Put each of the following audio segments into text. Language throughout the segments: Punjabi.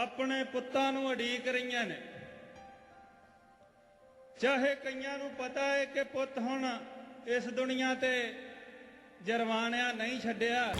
ਆਪਣੇ ਪੁੱਤਾਂ ਨੂੰ ਅਡੀਕ ਰਹੀਆਂ ਨੇ। ਚਾਹੇ ਕਈਆਂ ਨੂੰ ਪਤਾ ਹੈ ਕਿ ਪੁੱਤ ਹੁਣ ਇਸ ਦੁਨੀਆ ਤੇ ਜਰਵਾਣਿਆ ਨਹੀਂ ਛੱਡਿਆ।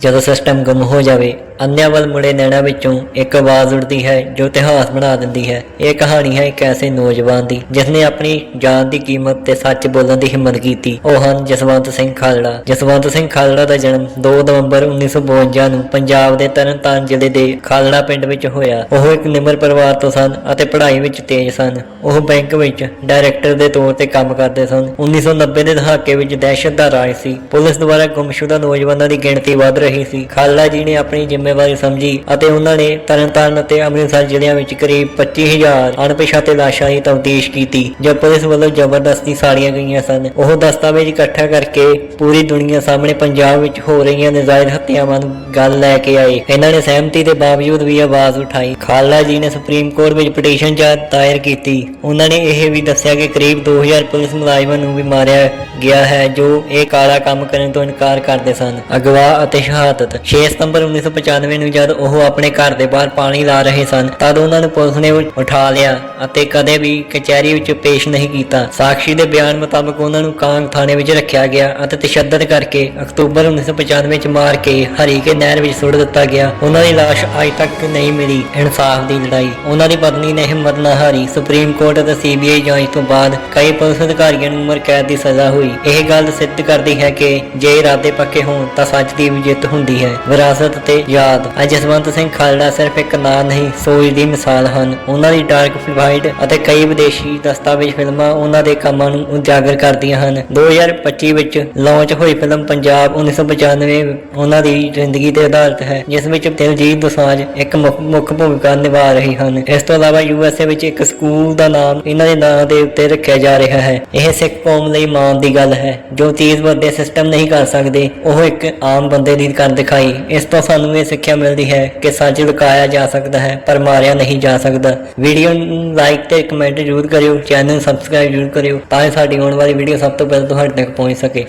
ਜਦੋਂ ਸਿਸਟਮ ਗੁੰਮ ਹੋ ਜਾਵੇ ਅੰਨਿਆਂ ਵੱਲ ਮੁੜੇ ਨੈਣਾ ਵਿੱਚੋਂ ਇੱਕ ਆਵਾਜ਼ ਉੱਠਦੀ ਹੈ ਜੋ ਇਤਿਹਾਸ ਬਣਾ ਦਿੰਦੀ ਹੈ। ਇਹ ਕਹਾਣੀ ਹੈ ਇੱਕ ਐਸੇ ਨੌਜਵਾਨ ਦੀ ਜਿਸ ਆਪਣੀ ਜਾਨ ਦੀ ਕੀਮਤ ਤੇ ਸੱਚ ਬੋਲਣ ਦੀ ਹਿੰਮਤ ਕੀਤੀ। ਉਹ ਹਨ ਜਸਵੰਤ ਸਿੰਘ ਖਾਲੜਾ। ਜਸਵੰਤ ਸਿੰਘ ਖਾਲੜਾ ਦਾ ਜਨਮ 2 ਨਵੰਬਰ 1952 ਨੂੰ ਪੰਜਾਬ ਦੇ ਤਰਨਤਾਰਨ ਜ਼ਿਲ੍ਹੇ ਦੇ ਖਾਲੜਾ ਪਿੰਡ ਵਿੱਚ ਹੋਇਆ। ਉਹ ਇੱਕ ਨਿਮਰ ਪਰਿਵਾਰ ਤੋਂ ਸਨ ਅਤੇ ਪੜ੍ਹਾਈ ਵਿੱਚ ਤੇਜ਼ ਸਨ। ਉਹ ਬੈਂਕ ਵਿੱਚ ਡਾਇਰੈਕਟਰ ਦੇ ਤੌਰ ਤੇ ਕੰਮ ਕਰਦੇ ਸਨ। 1990 ਦੇ ਦਹਾਕੇ ਵਿੱਚ ਦਹਿਸ਼ਤ ਦਾ ਰਾਜ ਸੀ। ਪੁਲਿਸ ਦੁਆਰਾ ਗੁੰਮਸ਼ੁਦਾ ਨੌਜਵਾਨਾਂ ਦੀ ਗਿਣਤੀ ਵਧ ਰਹੀ ਸੀ। ਖਾਲੜਾ ਜੀ ਨੇ ਆਪਣੀ ਜ਼ਿੰਮੇਵਾਰੀ ਸਮਝੀ ਅਤੇ ਉਹਨਾਂ ਨੇ ਤਰਨਤਾਰਨ ਅਤੇ ਅੰਮ੍ਰਿਤਸਰ ਜ਼ਿਲ੍ਹਿਆਂ ਵਿੱਚ ਕਰੀਬ 25000 ਅਣਪਛਾਤੇ ਲਾਸ਼ਾਂ ਦੀ ਤਫਤੀਸ਼ ਕੀਤੀ, ਜੋ ਪੁਲਿਸ ਵੱਲੋਂ ਜ਼ਬਰਦਸਤੀ ਸਾੜੀਆਂ ਗਈਆਂ ਸਨ। ਉਹ ਦਸਤਾਵੇਜ਼ ਇਕੱਠਾ ਕਰਕੇ ਪੂਰੀ ਦੁਨੀਆ ਸਾਹਮਣੇ ਪੰਜਾਬ ਵਿੱਚ ਹੋ ਰਹੀਆਂ ਨਜਾਇਜ਼ ਹੱਤਿਆਵਾਂ ਨੂੰ ਗੱਲ ਲੈ ਕੇ ਆਏ। ਇਹਨਾਂ ਨੇ ਸਹਿਮਤੀ ਦੇ ਬਾਵਜੂਦ ਵੀ ਆਵਾਜ਼ ਉਠਾਈ। ਖਾਲੜਾ ਜੀ ਨੇ ਸੁਪਰੀਮ ਕੋਰਟ ਵਿੱਚ ਪਟੀਸ਼ਨ ਦਾਇਰ ਕੀਤੀ। ਉਹਨਾਂ ਨੇ ਇਹ ਵੀ ਦੱਸਿਆ ਕਿ ਕਰੀਬ 2000 ਪੁਲਿਸ ਮੁਲਾਜ਼ਮਾਂ ਨੂੰ ਵੀ ਮਾਰਿਆ ਗਿਆ ਹੈ, ਜੋ ਇਹ ਕਾਲਾ ਕੰਮ ਕਰਨ ਤੋਂ ਇਨਕਾਰ ਕਰਦੇ ਸਨ। ਅਗਵਾ ਅਤੇ ਸ਼ਹਾਦਤ। 6 ਸਤੰਬਰ 1995 ਨੂੰ ਜਦ ਉਹ ਆਪਣੇ ਘਰ ਦੇ ਬਾਹਰ ਪਾਣੀ ਲਾ ਰਹੇ ਸਨ, ਤਦ ਉਹਨਾਂ ਨੂੰ ਪੁਲਿਸ ਨੇ ਉਠਾ ਲਿਆ ਅਤੇ ਕਦੇ ਵੀ ਕਚਹਿਰੀ ਵਿੱਚ ਪੇਸ਼ ਨਹੀਂ ਕੀਤਾ। ਸਾਖੀ ਦੇ ਬਿਆਨ ਮੁਤਾਬਕ ਉਹਨਾਂ ਨੂੰ ਕਾਂਗ ਥਾਣੇ ਵਿੱਚ ਰੱਖਿਆ ਗਿਆ ਅਤੇ ਤਸ਼ੱਦਦ ਕਰਕੇ ਅਕਤੂਬਰ 1995 ਵਿੱਚ ਮਾਰ ਕੇ ਹਰੀਕੇ ਨਹਿਰ ਵਿੱਚ ਸੁੱਟ ਦਿੱਤਾ ਗਿਆ। ਉਹਨਾਂ ਦੀ ਲਾਸ਼ ਅਜੇ ਤੱਕ ਨਹੀਂ ਮਿਲੀ। ਇਨਸਾਫ ਦੀ ਲੜਾਈ। ਉਹਨਾਂ ਦੀ ਪਤਨੀ ਨੇ ਹਿੰਮਤ ਨਾ ਹਾਰੀ। ਸੁਪਰੀਮ ਕੋਰਟ ਅਤੇ ਸੀਬੀਆਈ ਜਾਂਚ ਤੋਂ ਬਾਅਦ ਕਈ ਪੁਲਿਸ ਅਧਿਕਾਰੀਆਂ ਨੂੰ ਉਮਰ ਕੈਦ ਦੀ ਸਜ਼ਾ ਹੋਈ। ਇਹ ਗੱਲ ਸਿੱਧ ਕਰਦੀ ਹੈ ਕਿ ਜੇ ਇਰਾਦੇ ਪੱਕੇ ਹੋਣ ਤਾਂ ਸੱਚ ਦੀ ਵੀ ਜਿੱਤ ਹੁੰਦੀ ਹੈ। ਵਿਰਾਸਤ ਤੇ ਯਾਦ। ਅੱਜ ਜਸਵੰਤ ਸਿੰਘ ਖਾਲੜਾ ਸਿਰਫ ਇੱਕ ਨਾਂ ਨਹੀਂ, ਸੋਚ ਦੀ ਮਿਸਾਲ ਹਨ। ਉਹਨਾਂ ਦੀ ਡਾਰਕ ਫਲਾਈਟ ਅਤੇ ਕਈ ਵਿਦੇਸ਼ੀ ਦਸਤਾਵੇਜ਼ ਫਿਲਮਾਂ ਉਹਨਾਂ ਦੇ ਕੰਮਾਂ ਨੂੰ ਉਜਾਗਰ ਕਰਦੀਆਂ ਹਨ। 2025 ਵਿੱਚ ਲਾਂਚ ਹੋਈ ਫਿਲਮ ਪੰਜਾਬ 1995 ਉਹਨਾਂ ਦੀ ਜ਼ਿੰਦਗੀ ਤੇ ਆਧਾਰਿਤ ਹੈ, ਜਿਸ ਵਿੱਚ ਦਿਲਜੀਤ ਦੋਸਾਂਝ ਇੱਕ ਮੁੱਖ ਮੁੱਖ ਭੂਮਿਕਾ ਨਿਭਾ ਰਹੀ ਹਨ। ਇਸ ਤੋਂ ਇਲਾਵਾ ਯੂਐਸਏ ਵਿੱਚ ਇੱਕ ਸਕੂਲ ਦਾ ਨਾਮ ਇਹਨਾਂ ਦੇ ਨਾਂ ਦੇ ਉੱਤੇ ਰੱਖਿਆ ਜਾ ਰਿਹਾ ਹੈ। ਇਹ ਸਿੱਖ ਕੌਮ ਲਈ ਮਾਣ ਦੀ ਗੱਲ ਹੈ, ਜੋ ਚੀਜ਼ ਵੱਡੇ ਸਿਸਟਮ ਨਹੀਂ ਕਰ ਸਕਦੇ। ਉਹ ਇੱਕ ਆਮ ਬੰਦੇ ਦੀ ਕਰ ਦਿਖਾਈ। ਇਸ ਤੋਂ ਸਾਨੂੰ ਇਹ ਸਿੱਖਿਆ ਮਿਲਦੀ ਹੈ ਕਿ ਸੱਚ ਲੁਕਾਇਆ ਜਾ ਸਕਦਾ ਹੈ, ਪਰ ਮਾਰਿਆ ਨਹੀਂ ਜਾ ਸਕਦਾ। ਵੀਡੀਓ ਨੂੰ ਲਾਈਕ ਤੇ ਕਮੈਂਟ ਜ਼ਰੂਰ ਕਰਿਓ ਚੈਨਲ ਨੂੰ ਸਬਸਕ੍ਰਾਈਬ ਜ਼ਰੂਰ ਕਰਿਓ, ਤਾਂ ਸਾਡੀ ਆਉਣ ਵਾਲੀ ਵੀਡੀਓ ਸਭ ਤੋਂ ਪਹਿਲਾਂ ਤੁਹਾਡੇ ਤੱਕ ਪਹੁੰਚ ਸਕੇ।